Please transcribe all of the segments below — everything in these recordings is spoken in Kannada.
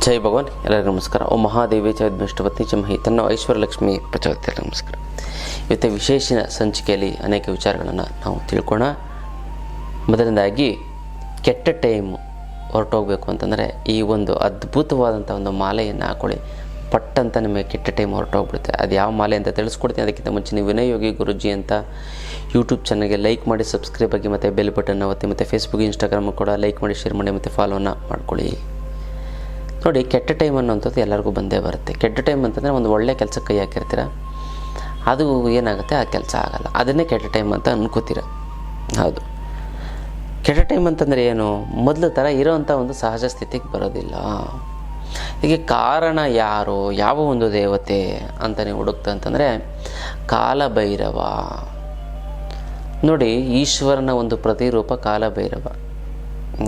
ಜೈ ಭಗವಾನ್, ಎಲ್ಲರಿಗೂ ನಮಸ್ಕಾರ. ಓ ಮಹಾದೇವಿ ಚ ಚಮಹಿ ತನ್ನ ಐಶ್ವರ್ಯಲಕ್ಷ್ಮಿ ಲಕ್ಷ್ಮಿ ಎಲ್ಲರಿಗೂ ನಮಸ್ಕಾರ. ಇವತ್ತು ವಿಶೇಷ ಸಂಚಿಕೆಯಲ್ಲಿ ಅನೇಕ ವಿಚಾರಗಳನ್ನು ನಾವು ತಿಳ್ಕೋಣ ಮೊದಲನೇದಾಗಿ, ಕೆಟ್ಟ ಟೈಮ್ ಹೊರಟೋಗ್ಬೇಕು ಅಂತಂದರೆ ಈ ಒಂದು ಅದ್ಭುತವಾದಂಥ ಒಂದು ಮಾಲೆಯನ್ನು ಹಾಕೊಳ್ಳಿ. ಪಟ್ಟಂತ ನಿಮಗೆ ಕೆಟ್ಟ ಟೈಮ್ ಹೊರಟೋಗ್ಬಿಡುತ್ತೆ. ಅದು ಯಾವ ಮಾಲೆ ಅಂತ ತಿಳಿಸ್ಕೊಡ್ತೀನಿ. ಅದಕ್ಕಿಂತ ಮುಂಚೆ ನೀವು ವಿನಯ್ ಯೋಗಿ ಗುರುಜಿ ಅಂತ ಯೂಟ್ಯೂಬ್ ಚಾನಲ್ಗೆ ಲೈಕ್ ಮಾಡಿ, ಸಬ್ಸ್ಕ್ರೈಬ್ ಆಗಿ, ಮತ್ತು ಬೆಲ್ ಬಟನ್ ಒತ್ತಿ, ಮತ್ತು ಫೇಸ್ಬುಕ್ ಇನ್ಸ್ಟಾಗ್ರಾಮ್ ಕೂಡ ಲೈಕ್ ಮಾಡಿ, ಶೇರ್ ಮಾಡಿ, ಮತ್ತು ಫಾಲೋನ ಮಾಡ್ಕೊಳ್ಳಿ. ನೋಡಿ, ಕೆಟ್ಟ ಟೈಮ್ ಅನ್ನೋಂಥದ್ದು ಎಲ್ಲರಿಗೂ ಬಂದೇ ಬರುತ್ತೆ. ಕೆಟ್ಟ ಟೈಮ್ ಅಂತಂದರೆ ಒಂದು ಒಳ್ಳೆ ಕೆಲಸಕ್ಕೆ ಕೈ ಹಾಕಿರ್ತೀರ? ಅದು ಏನಾಗುತ್ತೆ? ಆ ಕೆಲಸ ಆಗಲ್ಲ. ಅದನ್ನೇ ಕೆಟ್ಟ ಟೈಮ್ ಅಂತ ಅನ್ಕೋತೀರ. ಹೌದು. ಕೆಟ್ಟ ಟೈಮ್ ಅಂತಂದರೆ ಏನು? ಮೊದಲು ಥರ ಇರೋವಂಥ ಒಂದು ಸಹಜ ಸ್ಥಿತಿಗೆ ಬರೋದಿಲ್ಲ. ಹೀಗೆ ಕಾರಣ ಯಾರು? ಯಾವ ಒಂದು ದೇವತೆ ಅಂತ ನೀವು ಹುಡುಕ್ತ ಅಂತಂದರೆ, ಕಾಲಭೈರವ. ನೋಡಿ, ಈಶ್ವರನ ಒಂದು ಪ್ರತಿರೂಪ ಕಾಲಭೈರವ.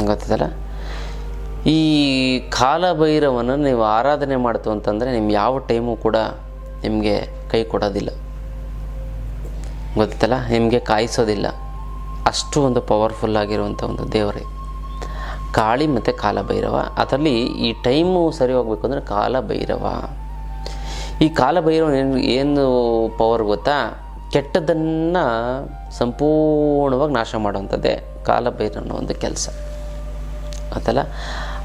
ಗೊತ್ತದಲ್ಲ? ಈ ಕಾಲಭೈರವನ ನೀವು ಆರಾಧನೆ ಮಾಡ್ತು ಅಂತಂದರೆ ನಿಮ್ಗೆ ಯಾವ ಟೈಮು ಕೂಡ ನಿಮಗೆ ಕೈ ಕೊಡೋದಿಲ್ಲ. ಗೊತ್ತಲ್ಲ? ನಿಮಗೆ ಕಾಯಿಸೋದಿಲ್ಲ. ಅಷ್ಟು ಒಂದು ಪವರ್ಫುಲ್ ಆಗಿರುವಂಥ ಒಂದು ದೇವರೇ. ಕಾಳಿ ಮತ್ತು ಕಾಲಭೈರವ. ಅದರಲ್ಲಿ ಈ ಟೈಮು ಸರಿ ಹೋಗ್ಬೇಕು ಅಂದರೆ ಕಾಲಭೈರವ. ಈ ಕಾಲಭೈರವ ಏನು ಪವರ್ ಗೊತ್ತಾ? ಕೆಟ್ಟದನ್ನು ಸಂಪೂರ್ಣವಾಗಿ ನಾಶ ಮಾಡುವಂಥದ್ದೇ ಕಾಲಭೈರವನ ಒಂದು ಕೆಲಸ. ಆತಲ್ಲ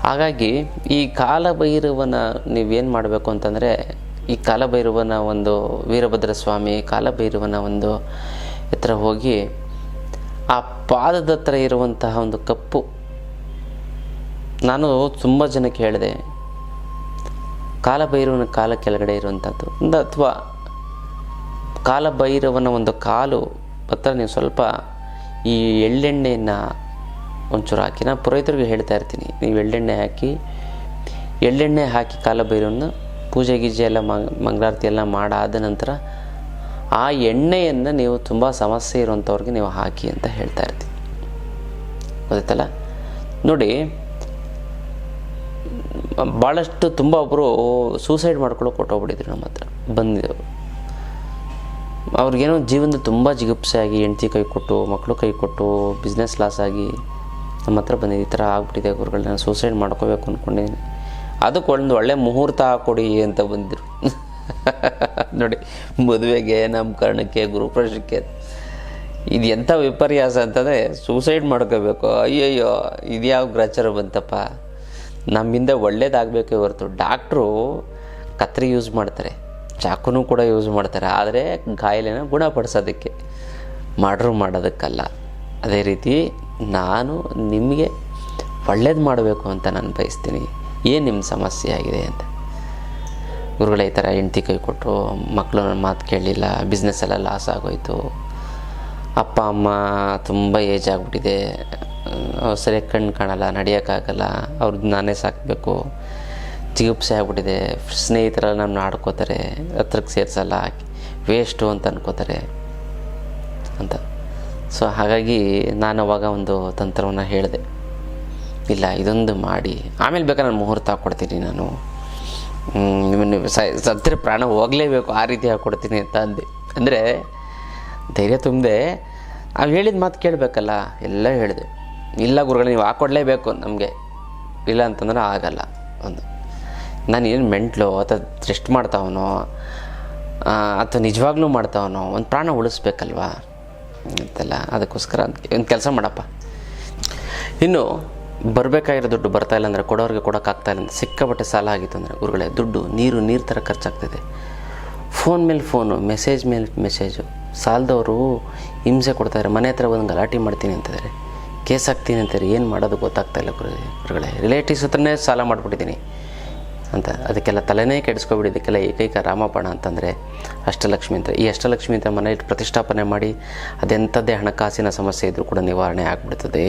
ಹಾಗಾಗಿ ಈ ಕಾಲಭೈರವನ ನೀವೇನು ಮಾಡಬೇಕು ಅಂತಂದರೆ, ಈ ಕಾಲಭೈರವನ ಒಂದು ವೀರಭದ್ರ ಸ್ವಾಮಿ ಕಾಲಭೈರವನ ಒಂದು ಹತ್ರ ಹೋಗಿ ಆ ಪಾದದ ಹತ್ರ ಇರುವಂತಹ ಒಂದು ಕಪ್ಪು. ನಾನು ತುಂಬ ಜನಕ್ಕೆ ಹೇಳಿದೆ, ಕಾಲಭೈರವನ ಕಾಲ ಕೆಳಗಡೆ ಇರುವಂಥದ್ದು ಅಥವಾ ಕಾಲಭೈರವನ ಒಂದು ಕಾಲು ಹತ್ರ ನೀವು ಸ್ವಲ್ಪ ಈ ಎಳ್ಳೆಣ್ಣೆಯನ್ನು ಒಂಚೂರು ಹಾಕಿ. ನಾನು ಪುರೋಹಿತರಿಗೆ ಹೇಳ್ತಾ ಇರ್ತೀನಿ, ನೀವು ಎಳ್ಳೆಣ್ಣೆ ಹಾಕಿ ಎಳ್ಳೆಣ್ಣೆ ಹಾಕಿ ಕಾಲಭೈರವನ್ನ ಪೂಜೆ ಗೀಜೆ ಎಲ್ಲ ಮಂಗಳಾರತಿ ಎಲ್ಲ ಮಾಡಾದ ನಂತರ ಆ ಎಣ್ಣೆಯನ್ನು ನೀವು ತುಂಬ ಸಮಸ್ಯೆ ಇರುವಂಥವ್ರಿಗೆ ನೀವು ಹಾಕಿ ಅಂತ ಹೇಳ್ತಾ ಇರ್ತೀನಿ. ಗೊತ್ತಾಯ್ತಲ್ಲ? ನೋಡಿ ಭಾಳಷ್ಟು ತುಂಬ ಒಬ್ಬರು ಸೂಸೈಡ್ ಮಾಡ್ಕೊಳ್ಳೋಕೆ ಕೊಟ್ಟೋಗ್ಬಿಟ್ಟಿದ್ರು ನಮ್ಮ ಹತ್ರ ಬಂದಿದ್ದವರು ಅವ್ರಿಗೇನೋ ಜೀವನದ ತುಂಬ ಜಿಗುಪ್ಸೆ ಆಗಿ, ಹೆಂಡ್ತಿ ಕೈ ಕೊಟ್ಟು ಮಕ್ಕಳು ಕೈ ಕೊಟ್ಟು ಬಿಸ್ನೆಸ್ ಲಾಸ್ ಆಗಿ ನಮ್ಮ ಹತ್ರ ಬಂದಿದ್ದೆ ಈ ಥರ ಆಗ್ಬಿಟ್ಟಿದೆ, ಗುರುಗಳು ಸೂಸೈಡ್ ಮಾಡ್ಕೋಬೇಕು ಅಂದ್ಕೊಂಡಿದ್ದೀನಿ ಅದಕ್ಕೆ ಒಂದು ಒಳ್ಳೆ ಮುಹೂರ್ತ ಕೊಡಿ ಅಂತ ಬಂದಿದ್ರು. ನೋಡಿ, ಮದುವೆಗೆ ನಾಮಕರಣಕ್ಕೆ ಗುರುಪ್ರಶಕ್ಕೆ ಇದು ಎಂಥ ವಿಪರ್ಯಾಸ ಅಂತಂದರೆ ಸೂಸೈಡ್ ಮಾಡ್ಕೋಬೇಕು. ಅಯ್ಯಯ್ಯೋ, ಇದು ಯಾವ ಗ್ರಾಚಾರ ಬಂತಪ್ಪ? ನಮ್ಮಿಂದ ಒಳ್ಳೇದಾಗಬೇಕೇ ಹೊರತು. ಡಾಕ್ಟ್ರು ಕತ್ರಿ ಯೂಸ್ ಮಾಡ್ತಾರೆ. ಚಾಕುನೂ ಕೂಡ ಯೂಸ್ ಮಾಡ್ತಾರೆ. ಆದರೆ ಗಾಯಿಲೆನ ಗುಣಪಡಿಸೋದಕ್ಕೆ, ಮಾಡ್ರು ಮಾಡೋದಕ್ಕಲ್ಲ. ಅದೇ ರೀತಿ ನಾನು ನಿಮಗೆ ಒಳ್ಳೇದು ಮಾಡಬೇಕು ಅಂತ ನಾನು ಬಯಸ್ತೀನಿ. ಏನು ನಿಮ್ಮ ಸಮಸ್ಯೆ ಆಗಿದೆ ಅಂತ? ಗುರುಗಳ, ಈ ಥರ ಹೆಂಡ್ತಿ ಕೈ ಕೊಟ್ಟರು ಮಕ್ಕಳು ನನ್ನ ಮಾತು ಕೇಳಲಿಲ್ಲ ಬಿಸ್ನೆಸ್ ಎಲ್ಲ ಲಾಸ್ ಆಗೋಯ್ತು. ಅಪ್ಪ, ಅಮ್ಮ ತುಂಬ ಏಜ್ ಆಗಿಬಿಟ್ಟಿದೆ. ಸರಿಯಾಗಿ ಕಣ್ಣು ಕಾಣಲ್ಲ, ನಡೆಯೋಕ್ಕಾಗಲ್ಲ. ಅವ್ರದ್ದು ನಾನೇ ಸಾಕಬೇಕು. ಜಿಗುಪ್ಸೆ ಆಗಿಬಿಟ್ಟಿದೆ. ಸ್ನೇಹಿತರೆಲ್ಲ ನಮ್ಮ ಆಡ್ಕೋತಾರೆ ಹತ್ರಕ್ಕೆ ಸೇರಿಸಲ್ಲ ವೇಸ್ಟು ಅಂತ ಅನ್ಕೋತಾರೆ ಅಂತ. ಸೊ ಹಾಗಾಗಿ ನಾನು ಅವಾಗ ಒಂದು ತಂತ್ರವನ್ನು ಹೇಳಿದೆ. ಇಲ್ಲ, ಇದೊಂದು ಮಾಡಿ. ಆಮೇಲೆ ಬೇಕಾದ್ರೆ ನಾನು ಮುಹೂರ್ತ ಹಾಕ್ಕೊಡ್ತೀನಿ ನಾನು. ನಿಮ್ಮನ್ನು ಸತ್ತಿರ ಪ್ರಾಣ ಹೋಗಲೇಬೇಕು, ಆ ರೀತಿ ಹಾಕ್ಕೊಡ್ತೀನಿ ಅಂತ ಅಂದೆ. ಅಂದರೆ, ಧೈರ್ಯ ತುಂಬದೆ ನಾವು ಹೇಳಿದ ಮಾತು ಕೇಳಬೇಕಲ್ಲ, ಎಲ್ಲ ಹೇಳಿದೆ. ಇಲ್ಲ ಗುರುಗಳು, ನೀವು ಹಾಕ್ಕೊಡ್ಲೇಬೇಕು ನಮಗೆ. ಇಲ್ಲ ಅಂತಂದ್ರೆ ಆಗಲ್ಲ ಒಂದು. ನಾನು ಏನು ಮೆಂಟ್ಲು, ಅಥವಾ ರೆಸ್ಟ್ ಮಾಡ್ತಾವನೋ ಅಥವಾ ನಿಜವಾಗ್ಲೂ ಮಾಡ್ತಾವನೋ ಒಂದು ಪ್ರಾಣ ಉಳಿಸ್ಬೇಕಲ್ವಾ? ಅಂತೆಲ್ಲ ಅದಕ್ಕೋಸ್ಕರ ಒಂದು ಕೆಲಸ ಮಾಡಪ್ಪ. ಇನ್ನು ಬರಬೇಕಾಗಿರೋ ದುಡ್ಡು ಬರ್ತಾ ಇಲ್ಲ ಅಂದರೆ ಕೊಡೋರಿಗೆ ಕೊಡೋಕ್ಕಾಗ್ತಾ ಇಲ್ಲ ಅಂತ ಸಿಕ್ಕಾಪಟ್ಟೆ ಸಾಲ ಆಗಿತ್ತು ಅಂದರೆ ಗುರುಗಳೇ, ದುಡ್ಡು, ನೀರು ನೀರು ಥರ ಖರ್ಚಾಗ್ತಿದೆ ಫೋನ್ ಮೇಲೆ ಫೋನು, ಮೆಸೇಜ್ ಮೇಲೆ ಮೆಸೇಜು. ಸಾಲದವರು ಹಿಂಸೆ ಕೊಡ್ತಾರೆ ಮನೆ ಹತ್ರ ಒಂದು ಗಲಾಟೆ ಮಾಡ್ತೀನಿ ಅಂತಿದ್ದಾರೆ. ಕೇಸ್ ಹಾಕ್ತೀನಿ ಅಂತಾರೆ ಏನು ಮಾಡೋದು ಗೊತ್ತಾಗ್ತಾ ಇಲ್ಲ ಗುರುಗಳೇ. ರಿಲೇಟಿವ್ಸ್ ಹತ್ರನೇ ಸಾಲ ಮಾಡಿಬಿಟ್ಟಿದ್ದೀನಿ. ಅಂತ. ಅದಕ್ಕೆಲ್ಲ ತಲೆನೇ ಕೆಡಿಸ್ಕೊಬಿಟ್ಟಿದ್ದಕ್ಕೆಲ್ಲ ಏಕೈಕ ರಾಮಪಣ ಅಂತಂದರೆ ಅಷ್ಟಲಕ್ಷ್ಮಿ ಅಂತ. ಈ ಅಷ್ಟಲಕ್ಷ್ಮಿ ಅಂತ ಮನೆ ಪ್ರತಿಷ್ಠಾಪನೆ ಮಾಡಿ ಅದೆಂಥದ್ದೇ ಹಣಕಾಸಿನ ಸಮಸ್ಯೆ ಇದ್ದರೂ ಕೂಡ ನಿವಾರಣೆ ಆಗಿಬಿಡ್ತದೆ.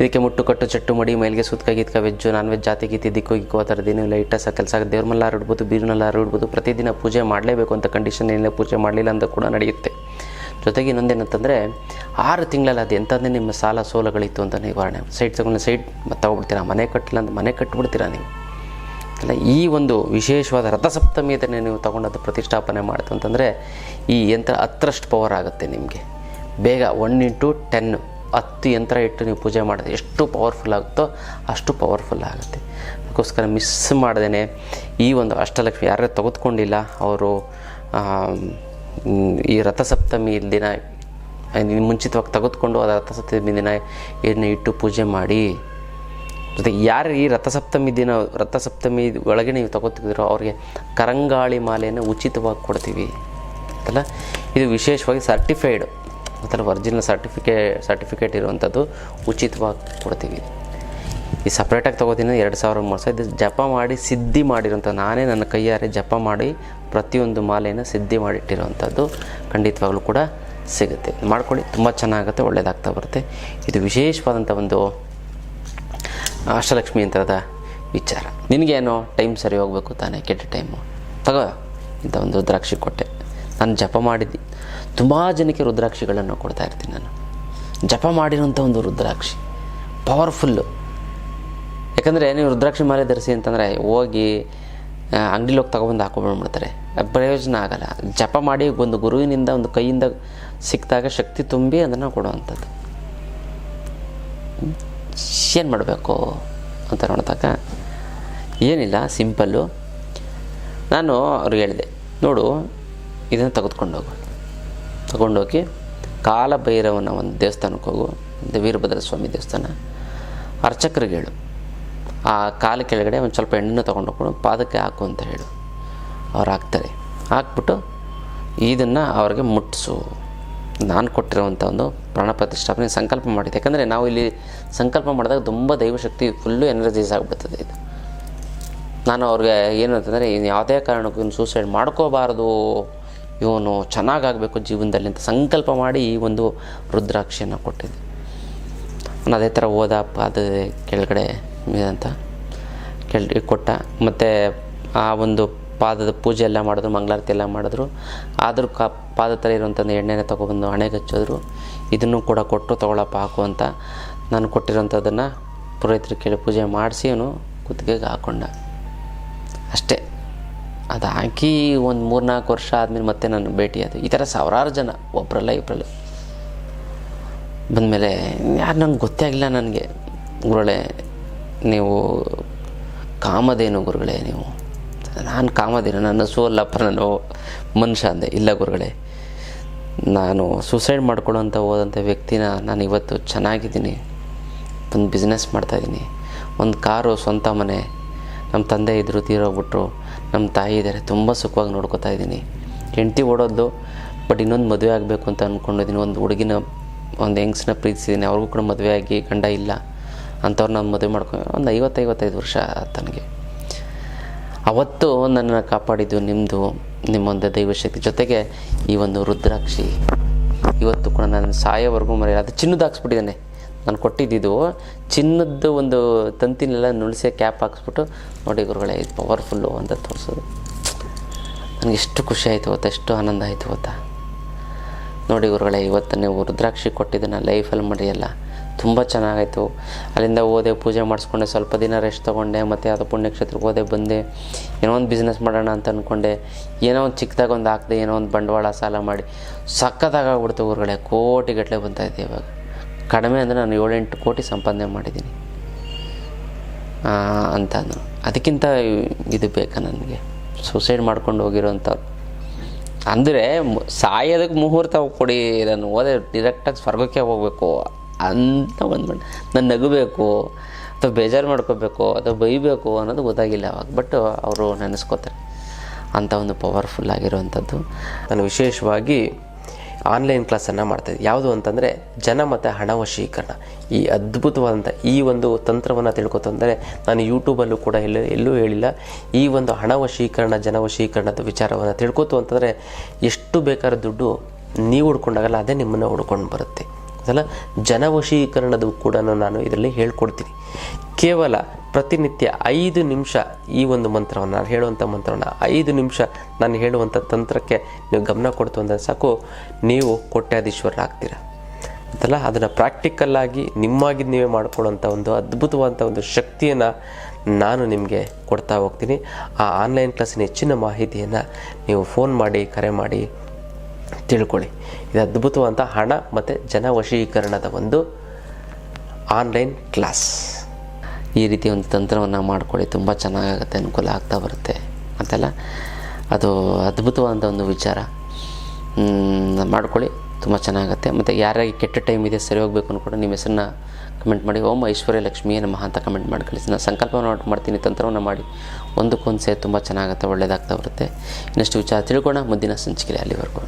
ಇದಕ್ಕೆ ಮುಟ್ಟುಕಟ್ಟು ಚಟ್ಟು ಮಡಿ, ಮೈಲಿಗೆ ಸುತ್ತಕ ಗೀತ್ಕ ವೆಜ್ಜು ನಾನ್ ವೆಜ್ ಜಾತಿ ಗೀತಿ, ದಿಕ್ಕು ಗಿಕ್ಕು ಆ ಥರದ್ದು ಏನಿಲ್ಲ ಇಟ್ಟ ಸಹ ಕೆಲಸ ದೇವ್ರ ಮಲ್ಲಾರು ಇಡ್ಬೋದು ಬೀರ್ನಲ್ಲಾರು ಹರಡ್ಬೋದು. ಪ್ರತಿದಿನ ಪೂಜೆ ಮಾಡಲೇಬೇಕು ಅಂತ ಕಂಡೀಷನ್ ಏನಿಲ್ಲ. ಪೂಜೆ ಮಾಡಲಿಲ್ಲ ಅಂತ ಕೂಡ ನಡೆಯುತ್ತೆ. ಜೊತೆಗೆ ಇನ್ನೊಂದೇನಂತಂದರೆ ಆರು ತಿಂಗಳಲ್ಲಿ ಅದು ಎಂಥದ್ದೇ ನಿಮ್ಮ ಸಾಲ ಸೋಲಗಳಿತ್ತು ಅಂತ ನಿವಾರಣೆ ಸೈಟ್ ತಗೊಂಡು ಸೈಟ್ ತಗೊಬಿಡ್ತೀರಾ? ಮನೆ ಕಟ್ಟಿಲ್ಲ ಅಂತ ಮನೆ ಕಟ್ಟಿಬಿಡ್ತೀರಾ ನೀವು? ಅಲ್ಲ, ಈ ಒಂದು ವಿಶೇಷವಾದ ರಥಸಪ್ತಮಿಯದನ್ನೇ ನೀವು ತಗೊಂಡದ್ದು ಪ್ರತಿಷ್ಠಾಪನೆ ಮಾಡಿತು ಅಂತಂದರೆ ಈ ಯಂತ್ರ ಹತ್ತರಷ್ಟು ಪವರ್ ಆಗುತ್ತೆ ನಿಮಗೆ. ಬೇಗ ಒನ್ ಇಂಟು ಟೆನ್ ಹತ್ತು ಯಂತ್ರ ಇಟ್ಟು ನೀವು ಪೂಜೆ ಮಾಡಿದ್ರೆ ಎಷ್ಟು ಪವರ್ಫುಲ್ ಆಗುತ್ತೋ ಅಷ್ಟು ಪವರ್ಫುಲ್ ಆಗುತ್ತೆ. ಅದಕ್ಕೋಸ್ಕರ ಮಿಸ್ ಮಾಡ್ದೇ ಈ ಒಂದು ಅಷ್ಟಲಕ್ಷ್ಮಿ ಯಾರೇ ತೆಗೆದುಕೊಂಡಿಲ್ಲ, ಅವರು ಈ ರಥಸಪ್ತಮಿ ದಿನ, ಮುಂಚಿತವಾಗಿ ತೆಗೆದುಕೊಂಡು ಅದು ರಥಸಪ್ತಮಿ ದಿನ ಇದನ್ನ ಇಟ್ಟು ಪೂಜೆ ಮಾಡಿ ಜೊತೆಗೆ ಯಾರು ಈ ರಥಸಪ್ತಮಿ ದಿನ, ರಥಸಪ್ತಮಿ ಒಳಗೆ ನೀವು ತಗೋತಿದ್ದೀರೋ ಅವ್ರಿಗೆ ಕರಂಗಾಳಿ ಮಾಲೆಯನ್ನು ಉಚಿತವಾಗಿ ಕೊಡ್ತೀವಿ. ಅಲ್ಲ ಇದು ವಿಶೇಷವಾಗಿ ಸರ್ಟಿಫೈಡ್ ಅಥವಾ ಒರಿಜಿನಲ್ ಸರ್ಟಿಫಿಕೇ ಸರ್ಟಿಫಿಕೇಟ್ ಇರುವಂಥದ್ದು ಉಚಿತವಾಗಿ ಕೊಡ್ತೀವಿ. ಈ ಸಪ್ರೇಟಾಗಿ ತೊಗೋತೀನಿ ಎರಡು ಸಾವಿರ ಮೂರು ಸಾವಿರ. ಇದು ಜಪ ಮಾಡಿ, ಸಿದ್ಧಿ ಮಾಡಿರೋಂಥ ನಾನೇ ನನ್ನ ಕೈಯಾರೆ ಜಪ ಮಾಡಿ ಪ್ರತಿಯೊಂದು ಮಾಲೆಯನ್ನು ಸಿದ್ಧಿ ಮಾಡಿಟ್ಟಿರುವಂಥದ್ದು ಖಂಡಿತವಾಗ್ಲೂ ಕೂಡ ಸಿಗುತ್ತೆ. ಮಾಡ್ಕೊಳ್ಳಿ, ತುಂಬ ಚೆನ್ನಾಗುತ್ತೆ ಒಳ್ಳೆಯದಾಗ್ತಾ ಬರುತ್ತೆ. ಇದು ವಿಶೇಷವಾದಂಥ ಒಂದು ಅಷ್ಟಲಕ್ಷ್ಮಿ ಯಂತ್ರದ ವಿಚಾರ. ನಿನಗೇನೋ ಟೈಮ್ ಸರಿ ಹೋಗಬೇಕು ತಾನೇ ಕೆಟ್ಟ ಟೈಮು ತಗೋ, ಇಂಥ ಒಂದು ರುದ್ರಾಕ್ಷಿ ಕೊಟ್ಟೆ. ನಾನು ಜಪ ಮಾಡಿದ್ದು. ತುಂಬ ಜನಕ್ಕೆ ರುದ್ರಾಕ್ಷಿಗಳನ್ನು ಕೊಡ್ತಾ ಇರ್ತೀನಿ ನಾನು. ಜಪ ಮಾಡಿರೋಂಥ ಒಂದು ರುದ್ರಾಕ್ಷಿ. ಪವರ್ಫುಲ್ಲು ಯಾಕಂದರೆ ನೀವು ರುದ್ರಾಕ್ಷಿ ಮಾಲೆ ಧರಿಸಿ ಅಂತಂದರೆ ಹೋಗಿ ಅಂಗಡಿಲಿ ಹೋಗಿ ತೊಗೊಬಂದು ಹಾಕೊಬಂದ್ಬಿಡ್ತಾರೆ ಪ್ರಯೋಜನ ಆಗಲ್ಲ. ಜಪ ಮಾಡಿ ಒಂದು ಗುರುವಿನಿಂದ, ಒಂದು ಕೈಯಿಂದ ಸಿಕ್ಕಿದಾಗ ಶಕ್ತಿ ತುಂಬಿ ಅದನ್ನು ಕೊಡುವಂಥದ್ದು. ಏನು ಮಾಡಬೇಕು ಅಂತ ನೋಡಿದಾಗ ಏನಿಲ್ಲ ಸಿಂಪಲ್ಲು ನಾನು ಅವ್ರಿಗೆ ಹೇಳಿದೆ, ನೋಡು, ಇದನ್ನು ತೆಗೆದುಕೊಂಡೋಗು ತಗೊಂಡೋಗಿ ಕಾಲಭೈರವನ ಒಂದು ದೇವಸ್ಥಾನಕ್ಕೆ ಹೋಗು ವೀರಭದ್ರ ಸ್ವಾಮಿ ದೇವಸ್ಥಾನ. ಅರ್ಚಕರಿಗೆ ಹೇಳು. ಆ ಕಾಲ ಕೆಳಗಡೆ ಒಂದು ಸ್ವಲ್ಪ ಎಣ್ಣೆನ ತೊಗೊಂಡೋಗ್ಕೊಂಡು ಪಾದಕ್ಕೆ ಹಾಕು ಅಂತ ಹೇಳು. ಅವ್ರು ಹಾಕ್ತಾರೆ. ಹಾಕ್ಬಿಟ್ಟು ಇದನ್ನು ಅವ್ರಿಗೆ ಮುಟ್ಟಿಸು ನಾನು ಕೊಟ್ಟಿರುವಂಥ ಒಂದು ಪ್ರಾಣ ಪ್ರತಿಷ್ಠಾಪನೆ ಸಂಕಲ್ಪ ಮಾಡಿದೆ. ಯಾಕಂದರೆ ನಾವು ಇಲ್ಲಿ ಸಂಕಲ್ಪ ಮಾಡಿದಾಗ ತುಂಬ ದೈವಶಕ್ತಿ ಫುಲ್ಲು ಎನರ್ಜೈಸ್ ಆಗಿಬಿಡ್ತದೆ ಇದು. ನಾನು ಅವ್ರಿಗೆ ಏನು ಅಂತಂದರೆ ಇನ್ನು ಯಾವುದೇ ಕಾರಣಕ್ಕೂ ಇವನು ಸೂಸೈಡ್ ಮಾಡ್ಕೋಬಾರ್ದು, ಇವನು ಚೆನ್ನಾಗಾಗಬೇಕು ಜೀವನದಲ್ಲಿ ಅಂತ ಸಂಕಲ್ಪ ಮಾಡಿ ಈ ಒಂದು ರುದ್ರಾಕ್ಷಿಯನ್ನು ಕೊಟ್ಟಿದ್ದೆ. ನಾನು ಅದೇ ಥರ ಓದ ಪಾದ ಕೆಳಗಡೆ ಅಂತ ಕೇಳಿ ಕೊಟ್ಟ. ಮತ್ತು ಆ ಒಂದು ಪಾದದ ಪೂಜೆ ಎಲ್ಲ ಮಾಡಿದ್ರು, ಮಂಗಳಾರತಿ ಎಲ್ಲ ಮಾಡಿದ್ರು. ಆದರೂ ಕ ಪಾದ ಥರ ಇರುವಂಥದ್ದು ಎಣ್ಣೆನ ತೊಗೊಬಂದು ಹಣೆಗೆ ಹಚ್ಚಿದ್ರು. ಇದನ್ನು ಕೂಡ ಕೊಟ್ಟು ತೊಗೊಳಪ್ಪ, ಹಾಕು ಅಂತ ನಾನು ಕೊಟ್ಟಿರೋಂಥದ್ದನ್ನು ಪುರೋಹಿತರು ಕೇಳಿ ಪೂಜೆ ಮಾಡಿಸಿ ಅವನು ಕುತ್ತಿಗೆಗೆ ಹಾಕ್ಕೊಂಡ ಅಷ್ಟೇ. ಅದು ಹಾಕಿ ಒಂದು ಮೂರ್ನಾಲ್ಕು ವರ್ಷ ಆದಮೇಲೆ ಮತ್ತೆ ನಾನು ಭೇಟಿ ಆದ. ಈ ಥರ ಸಾವಿರಾರು ಜನ ಒಬ್ಬರಲ್ಲ ಇಬ್ಬರಲ್ಲ ಬಂದಮೇಲೆ ಯಾರು ನಂಗೆ ಗೊತ್ತೇ ಆಗಿಲ್ಲ ನನಗೆ. ಗುರುಗಳೇ, ನೀವು ಕಾಮದೇನು ಗುರುಗಳೇ ನೀವು. ನಾನು ಕಾಮದಿನ, ನನ್ನ ಸೋಲ್ಲಪ್ಪ ನನ್ನ ಮನುಷ್ಯ ಅಂದೆ. ಇಲ್ಲ ಗುರುಗಳೇ, ನಾನು ಸೂಸೈಡ್ ಮಾಡ್ಕೊಳ್ಳೋಂಥ ಹೋದಂಥ ವ್ಯಕ್ತಿನ ನಾನು ಇವತ್ತು ಚೆನ್ನಾಗಿದ್ದೀನಿ. ಒಂದು ಬಿಸ್ನೆಸ್ ಮಾಡ್ತಾಯಿದ್ದೀನಿ ಒಂದು ಕಾರು ಸ್ವಂತ ಮನೆ. ನಮ್ಮ ತಂದೆ ಇದ್ದರು ತೀರೋಗ್ಬಿಟ್ರು. ನಮ್ಮ ತಾಯಿ ಇದ್ದಾರೆ, ತುಂಬ ಸುಖವಾಗಿ ನೋಡ್ಕೋತಾ ಇದ್ದೀನಿ. ಹೆಂಡ್ತಿ ಓಡೋದು, ಬಟ್ ಇನ್ನೊಂದು ಮದುವೆ ಆಗಬೇಕು ಅಂತ ಅಂದ್ಕೊಂಡಿದ್ದೀನಿ ಒಂದು ಹುಡುಗಿನ, ಒಂದು ಹೆಂಗ್ಸಿನ ಪ್ರೀತಿಸಿದ್ದೀನಿ. ಅವ್ರಿಗೂ ಕೂಡ ಮದುವೆ ಆಗಿ ಗಂಡ ಇಲ್ಲ. ಅಂಥವ್ರು ನಾನು ಮದುವೆ ಮಾಡ್ಕೊ, ಒಂದು ಐವತ್ತೈವತ್ತೈದು ವರ್ಷ ತನಗೆ. ಅವತ್ತು ನನ್ನನ್ನು ಕಾಪಾಡಿದ್ದು ನಿಮ್ಮದು ನಿಮ್ಮೊಂದು ದೈವಶಕ್ತಿ. ಜೊತೆಗೆ ಈ ಒಂದು ರುದ್ರಾಕ್ಷಿ, ಇವತ್ತು ಕೂಡ ನಾನು ಸಾಯೋವರೆಗೂ ಮರೆಯಲ್ಲ. ಅದು ಚಿನ್ನದ ಹಾಕ್ಸ್ಬಿಟ್ಟಿದ್ದಾನೆ. ನಾನು ಕೊಟ್ಟಿದ್ದು ಚಿನ್ನದ ಒಂದು ತಂತಿನೆಲ್ಲ ನುಣಸೆ ಕ್ಯಾಪ್ ಹಾಕ್ಸ್ಬಿಟ್ಟು, ನೋಡಿ ಗುರುಗಳೇ, ಇದು ಪವರ್ಫುಲ್ಲು ಅಂತ ತೋರಿಸೋದು. ನನಗೆ ಎಷ್ಟು ಖುಷಿ ಆಯಿತು ಗೊತ್ತಾ, ಎಷ್ಟು ಆನಂದ ಆಯಿತು ಗೊತ್ತಾ. ನೋಡಿ ಗುರುಗಳೇ ಇವತ್ತು ನೀವು ರುದ್ರಾಕ್ಷಿ ಕೊಟ್ಟಿದ್ದನ್ನು ಲೈಫಲ್ಲಿ ಮರೆಯಲ್ಲ. ತುಂಬ ಚೆನ್ನಾಗಾಯಿತು. ಅಲ್ಲಿಂದ ಹೋದೆ, ಪೂಜೆ ಮಾಡಿಸ್ಕೊಂಡೆ, ಸ್ವಲ್ಪ ದಿನ ರೆಸ್ಟ್ ತೊಗೊಂಡೆ, ಮತ್ತು ಅದು ಪುಣ್ಯಕ್ಷೇತ್ರಕ್ಕೆ ಹೋದೆ, ಬಂದೆ. ಏನೋ ಒಂದು ಬಿಸ್ನೆಸ್ ಮಾಡೋಣ ಅಂತ ಅಂದ್ಕೊಂಡೆ ಏನೋ ಒಂದು ಚಿಕ್ಕದಾಗ ಒಂದು ಹಾಕ್ದೆ, ಏನೋ ಒಂದು ಬಂಡವಾಳ ಸಾಲ ಮಾಡಿ. ಸಕ್ಕತ್ತಾಗ್ಬಿಡ್ತು ಗಟ್ಟಲೆ ಕೋಟಿಗಟ್ಟಲೆ ಬಂತಾಯಿದೆ ಇವಾಗ. ಕಡಿಮೆ ಅಂದರೆ ನಾನು ಏಳೆಂಟು ಕೋಟಿ ಸಂಪಾದನೆ ಮಾಡಿದ್ದೀನಿ. ಅಂತ ಅದಕ್ಕಿಂತ ಇದು ಬೇಕಾ ನನಗೆ? ಸೂಸೈಡ್ ಮಾಡ್ಕೊಂಡು ಹೋಗಿರೋಂಥವ್ರು. ಅಂದರೆ ಸಾಯೋದಕ್ಕೆ ಮುಹೂರ್ತ ಕೊಡಿ ನಾನು ಓದೆ ಡೈರೆಕ್ಟಾಗಿ ಸ್ವರ್ಗಕ್ಕೆ ಹೋಗಬೇಕು ಅಂತ ಬಂದ್ಬಿಟ್ಟು ನಾನು ನಗಬೇಕು, ಅಥವಾ ಬೇಜಾರು ಮಾಡ್ಕೋಬೇಕು, ಅಥವಾ ಬೈಬೇಕು ಅನ್ನೋದು ಗೊತ್ತಾಗಿಲ್ಲ ಅವಾಗ. ಬಟ್ ಅವರು ನೆನೆಸ್ಕೋತಾರೆ. ಅಂಥ ಒಂದು ಪವರ್ಫುಲ್ ಆಗಿರುವಂಥದ್ದು. ನಾನು ವಿಶೇಷವಾಗಿ ಆನ್ಲೈನ್ ಕ್ಲಾಸನ್ನು ಮಾಡ್ತಾಯಿದ್ದೆ ಯಾವುದು ಅಂತಂದರೆ ಜನ ಮತ್ತು ಹಣ ವಶೀಕರಣ. ಈ ಅದ್ಭುತವಾದಂಥ ಈ ಒಂದು ತಂತ್ರವನ್ನು ತಿಳ್ಕೊತಂದರೆ ನಾನು ಯೂಟ್ಯೂಬಲ್ಲೂ ಕೂಡ ಎಲ್ಲ ಎಲ್ಲೂ ಹೇಳಿಲ್ಲ. ಈ ಒಂದು ಹಣ ವಶೀಕರಣ, ಜನ ವಶೀಕರಣದ ವಿಚಾರವನ್ನು ತಿಳ್ಕೊತು ಅಂತಂದರೆ ಎಷ್ಟು ಬೇಕಾದ ದುಡ್ಡು ನೀವು ಹುಡ್ಕೊಂಡಾಗಲ್ಲ, ಅದೇ ನಿಮ್ಮನ್ನು ಹುಡ್ಕೊಂಡು ಬರುತ್ತೆ. ಅದಲ್ಲ ಜನವಶೀಕರಣದ ಕೂಡ ನಾನು ಇದರಲ್ಲಿ ಹೇಳ್ಕೊಡ್ತೀನಿ. ಕೇವಲ ಪ್ರತಿನಿತ್ಯ ಐದು ನಿಮಿಷ ಈ ಒಂದು ಮಂತ್ರವನ್ನು, ನಾನು ಹೇಳುವಂಥ ಮಂತ್ರವನ್ನು ಐದು ನಿಮಿಷ ನಾನು ಹೇಳುವಂಥ ತಂತ್ರಕ್ಕೆ ನೀವು ಗಮನ ಕೊಡ್ತು ಅಂದರೆ ಸಾಕು, ನೀವು ಕೋಟ್ಯಾಧೀಶ್ವರರಾಗ್ತೀರ. ಅಂತಲ್ಲ, ಅದನ್ನು ಪ್ರಾಕ್ಟಿಕಲ್ಲಾಗಿ ನಿಮ್ಮಾಗಿ ನೀವೇ ಮಾಡ್ಕೊಳ್ಳೋಂಥ ಒಂದು ಅದ್ಭುತವಾದಂಥ ಒಂದು ಶಕ್ತಿಯನ್ನು ನಾನು ನಿಮಗೆ ಕೊಡ್ತಾ ಹೋಗ್ತೀನಿ. ಆ ಆನ್ಲೈನ್ ಕ್ಲಾಸಿನ ಹೆಚ್ಚಿನ ಮಾಹಿತಿಯನ್ನು ನೀವು ಫೋನ್ ಮಾಡಿ, ಕರೆ ಮಾಡಿ ತಿಳ್ಕೊಳ್ಳಿ. ಇದು ಅದ್ಭುತವಾದಂಥ ಹಣ ಮತ್ತು ಜನವಶೀಕರಣದ ಒಂದು ಆನ್ಲೈನ್ ಕ್ಲಾಸ್ ಈ ರೀತಿ ಒಂದು ತಂತ್ರವನ್ನು ಮಾಡ್ಕೊಳ್ಳಿ, ತುಂಬ ಚೆನ್ನಾಗಾಗುತ್ತೆ, ಅನುಕೂಲ ಆಗ್ತಾ ಬರುತ್ತೆ. ಅಂತೆಲ್ಲ ಅದು ಅದ್ಭುತವಾದ ಒಂದು ವಿಚಾರ. ಮಾಡಿಕೊಳ್ಳಿ, ತುಂಬ ಚೆನ್ನಾಗುತ್ತೆ. ಮತ್ತು ಯಾರಿಗೆ ಕೆಟ್ಟ ಟೈಮ್ ಇದೆ, ಸರಿ ಹೋಗಬೇಕು ಅಂದ್ಕೊಂಡು ನಿಮ್ಮ ಹೆಸರನ್ನ ಕಮೆಂಟ್ ಮಾಡಿ. ಓಂ ಐಶ್ವರ್ಯ ಲಕ್ಷ್ಮಿಯೇ ನಮಃ ಅಂತ ಕಮೆಂಟ್ ಮಾಡಿ ಕಳಿಸಿ. ನಾನು ಸಂಕಲ್ಪ ಮಾಡಿ, ಮಾಡ್ತೀನಿ, ತಂತ್ರವನ್ನು ಮಾಡಿ. ಒಂದಕ್ಕೊಂದು ಸೇರಿ ತುಂಬ ಚೆನ್ನಾಗುತ್ತೆ ಒಳ್ಳೆಯದಾಗ್ತಾ ಬರುತ್ತೆ. ಇನ್ನಷ್ಟು ವಿಚಾರ ತಿಳ್ಕೊಳ್ಳೋಣ. ಮುಂದಿನ ಸಂಚಿಕೆ ಅಲ್ಲಿವರೆಗೂ.